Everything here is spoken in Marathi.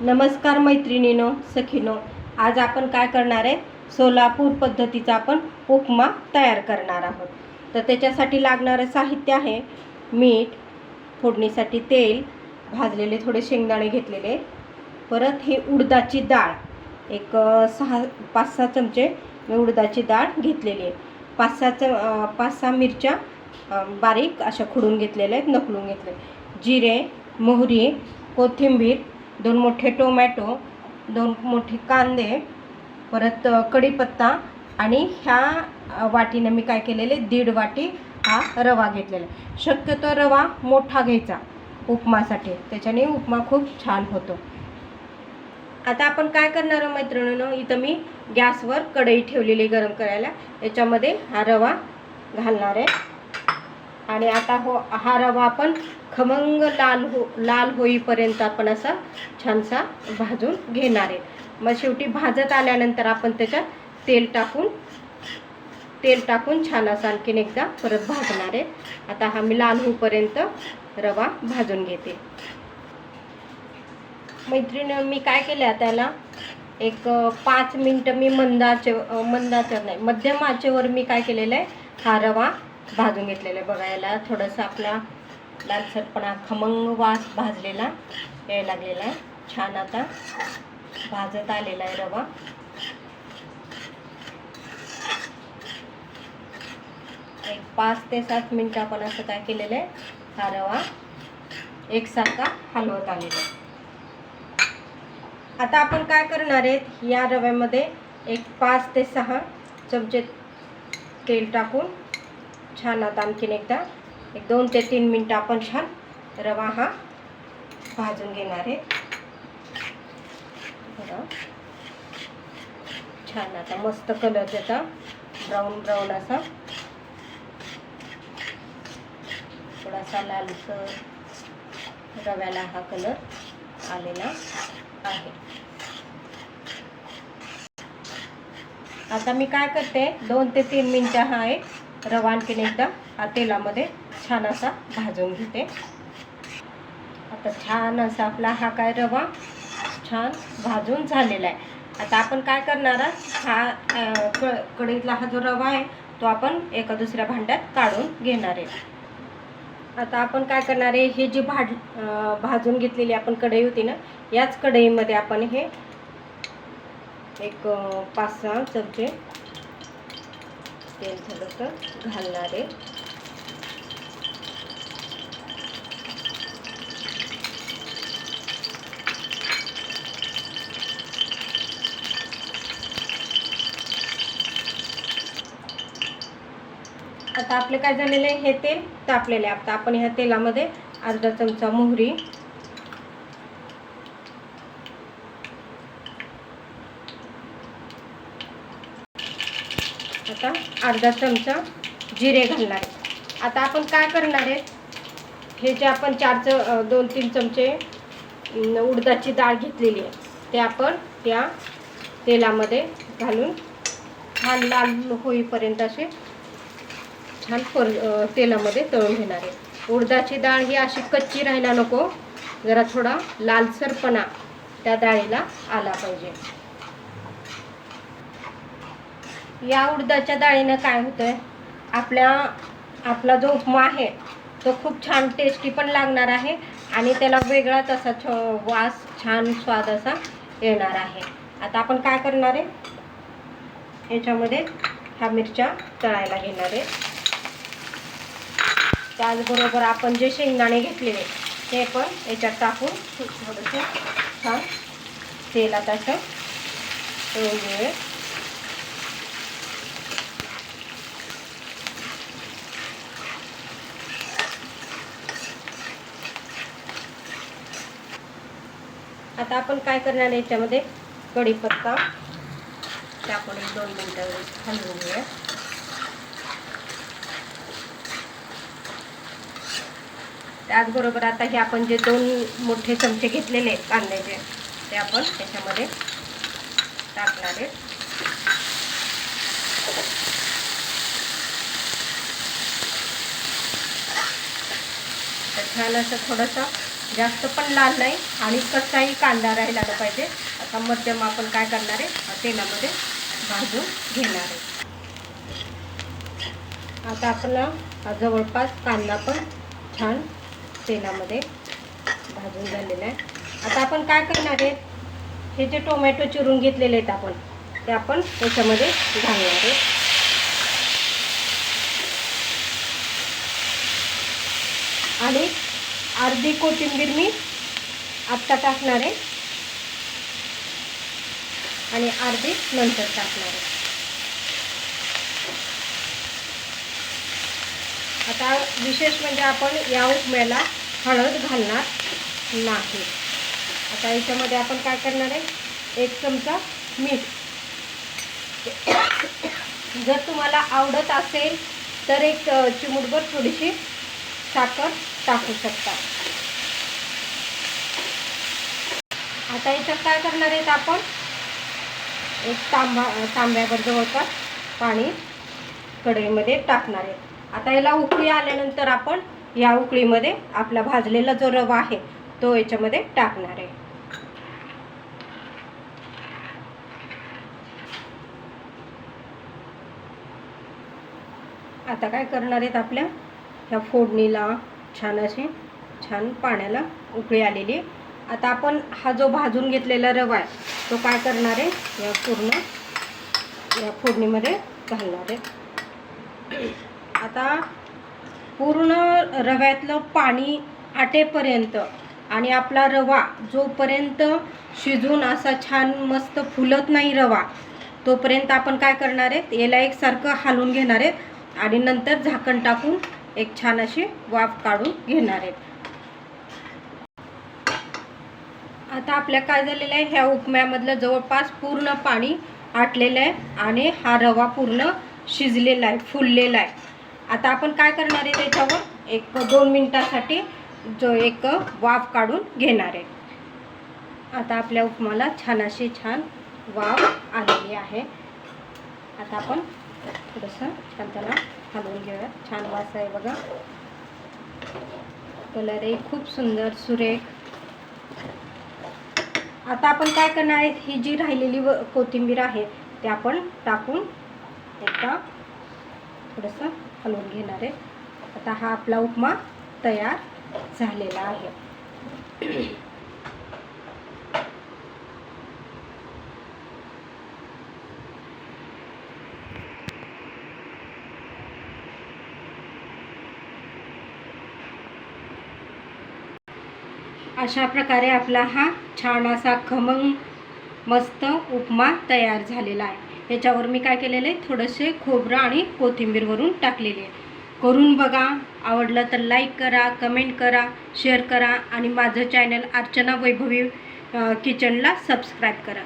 नमस्कार मैत्रिणीनो सखीनो आज आपण काय करणार आहे? सोलापूर पद्धतीचा आपण उपमा तयार करणार आहोत. तर त्याच्यासाठी लागणारं साहित्य आहे मीठ फोडणीसाठी तेल भाजलेले थोडे शेंगदाणे घेतलेले. परत हे उडदाची डाळ एक सहा पाच सहा चमचे मी उडदाची डाळ घेतलेली आहे. पाच सहा चम पाच सहा मिरच्या बारीक अशा खुडून घेतलेल्या आहेत नकलून घेतले जिरे मोहरी कोथिंबीर दोन मोठे टोमॅटो दोन मोठे कांदे परत कढीपत्ता आणि ह्या वाटीनं मी काय केलेले दीड वाटी हा रवा घेतलेला. शक्यतो रवा मोठा घ्यायचा उपमासाठी. त्याच्याने उपमा खूप छान होतो. आता आपण काय करणार आहोत मैत्रिणीनं? इथं मी गॅसवर कढई ठेवलेली गरम करायला. याच्यामध्ये हा रवा घालणार आहे. आणि आता हो हा रवा आपण खमंग लाल हो लाल होईपर्यंत आपण असा छानसा भाजून घेणार आहे. मग शेवटी भाजत आल्यानंतर आपण त्याच्यात तेल टाकून तेल टाकून छान असं आणखीन एकदा परत भाजणार आहे. आता हा मी लाल होईपर्यंत रवा भाजून घेते. मैत्रिणी मी काय केलं आहे त्याला एक पाच मिनटं मी मंदाचे मंदाचं नाही मध्यम आचेवर मी काय केलेलं आहे हा रवा भाजून घेतलेलं आहे. बघायला थोडंसं आपला लालसरपणा खमंग वास भाजलेला यायला लागलेला आहे. छान आता भाजत आलेला आहे रवा. एक पाच ते सात मिनटं आपण असं काय केलेलं आहे? हा रवा एकसारखा हलवत आलेला आहे. आता आपण काय करणार आहेत या रव्यामध्ये एक पाच ते सहा चमचे तेल टाकून छान आता आणखीन एकदा. एक दोन ते तीन मिनटं आपण छान रवा हा भाजून घेणार आहे. छान आता मस्त कलर त्याचा ब्राऊन ब्राऊन असा. थोडासा लालसर रव्याला हा कलर आलेला आहे. आता मी काय करते दोन ते तीन मिनटं हा एक रवा आणखीन एकदा हा तेलामध्ये छान असा भाजून घेते आता छान असा आपला हा काय रवा छान भाजून झालेला आहे आता आपण काय करणार आहोत? हा क कढईतला हा जो रवा आहे तो आपण एका दुसऱ्या भांड्यात काढून घेणार आहे आता आपण काय करणार आहे हे जी भाज भाजून घेतलेली आपण कढई होती ना याच कढईमध्ये आपण हे एक पाच सहा चमचे तेल थोडंसं घालणार आहे. आता आपले काय झालेले आहे हे तेल तापलेले आहे. आता आपण ह्या तेलामध्ये अर्धा चमचा मोहरी आता अर्धा चमचा जिरे घालणार आहे. आता आपण काय करणार आहे? हे जे आपण चार च दोन तीन चमचे उडदाची डाळ घेतलेली आहे ते आपण त्या तेलामध्ये घालून छान लाल होईपर्यंत असे छान पर तेलामध्ये तळून घेणार आहे. उडदाची डाळ ही अशी कच्ची राहायला नको जरा थोडा लालसरपणा त्या डाळीला आला पाहिजे. या उडदाच्या डाळीनं काय होतंय? आपल्या आपला जो उपमा आहे तो खूप छान टेस्टी पण लागणार आहे आणि त्याला वेगळाच असा छ वास छान स्वाद असा येणार आहे. आता आपण काय करणार आहे? याच्यामध्ये ह्या मिरच्या तळायला घेणार आहे. त्याचबरोबर आपण जे शेंगदाणे घेतलेले ते पण याच्यात टाकून थोडंसं छान तेलात असं तळून घेऊया. आता आपण काय करणार आहे याच्यामध्ये? कढीपत्ता. टाकून एक दोन मिनटं हलवून घेऊया. त्याचबरोबर आता हे आपण जे दोन मोठे चमचे घेतलेले आहेत कांद्याचे ते आपण त्याच्यामध्ये टाकणार आहेत. तर छान असं थोडंसं जास्त पण लाल नाही आणि कसाही कांदा राहिला पाहिजे. आता मध्यम आपण काय करणार आहे? तेलामध्ये भाजून घेणार आहे. आता आपला जवळपास कांदा पण छान तेलामध्ये भाजून झालेला आहे. आता आपण काय करणार आहे? हे जे टोमॅटो चिरून घेतलेले आहेत आपण ते आपण त्याच्यामध्ये घालणार आहे. आणि अर्धी कोथिंबीर मी आत्ता टाकणार आहे. आणि अर्धी नंतर टाकणार आहे. आता विशेष म्हणजे आपण या उपम्याला हळद घालणार नाही. आता याच्यामध्ये आपण काय करणार आहे? एक चमचा मीठ. जर तुम्हाला आवडत असेल तर एक चिमुटभर चिमूटभर थोडीशी साखर टाकू शकता. आता इथं काय करणार आहेत आपण? एक तांबा तांब्यावर जवळपास पाणी कढईमध्ये टाकणार आहे. आता याला उकळी आल्यानंतर आपण या उकळीमध्ये आपला भाजलेला जो रवा आहे तो याच्यामध्ये टाकणार आहे. आता काय करणार आहेत आपल्या? ह्या फोडणीला छान अशी छान पाण्याला उकळी आलेली आहे. आता आपण हा जो भाजून घेतलेला रवा आहे तो काय करणार आहे? या पूर्ण या फोडणीमध्ये घालणार आहे. आता पूर्ण रव्यातलं पाणी आटेपर्यंत आणि आपला रवा जोपर्यंत शिजून असा छान मस्त फुलत नाही रवा तोपर्यंत आपण काय करणार आहेत? याला एकसारखं हालून घेणार आहेत आणि नंतर झाकण टाकून एक छान अशी वाफ काढून घेणार आहेत आता आपल्या काय झालेलं आहे ह्या उपम्यामधलं जवळपास पूर्ण पाणी आटलेलं आहे आणि हा रवा पूर्ण शिजलेला आहे फुललेला आहे. आता आपण काय करणार आहे त्याच्यावर? एक दोन मिनिटासाठी जो एक वाफ काढून घेणार आहे. आता आपल्या उपमाला छान अशी छान वाफ आलेली आहे. आता आपण थोडंसं छान त्याला हलवून घेऊया छान वास आहे बघा. कलरही खूप सुंदर सुरेख. आता आपण काय करणार आहे? ही जी राहिलेली व कोथिंबीर आहे ते आपण टाकून एकदा थोडंसं हलवून घेणार आहे. आता हा आपला उपमा तयार झालेला आहे. अशा प्रकारे आपला हा छान असा खमंग मस्त उपमा तयार झालेला आहे. याच्यावर मी काय केलेलं आहे? थोडंसे खोबरं आणि कोथिंबीरवरून टाकलेले आहे. करून बघा. आवडलं तर लाईक करा कमेंट करा शेअर करा आणि माझं चॅनल अर्चना वैभवी किचनला सबस्क्राईब करा.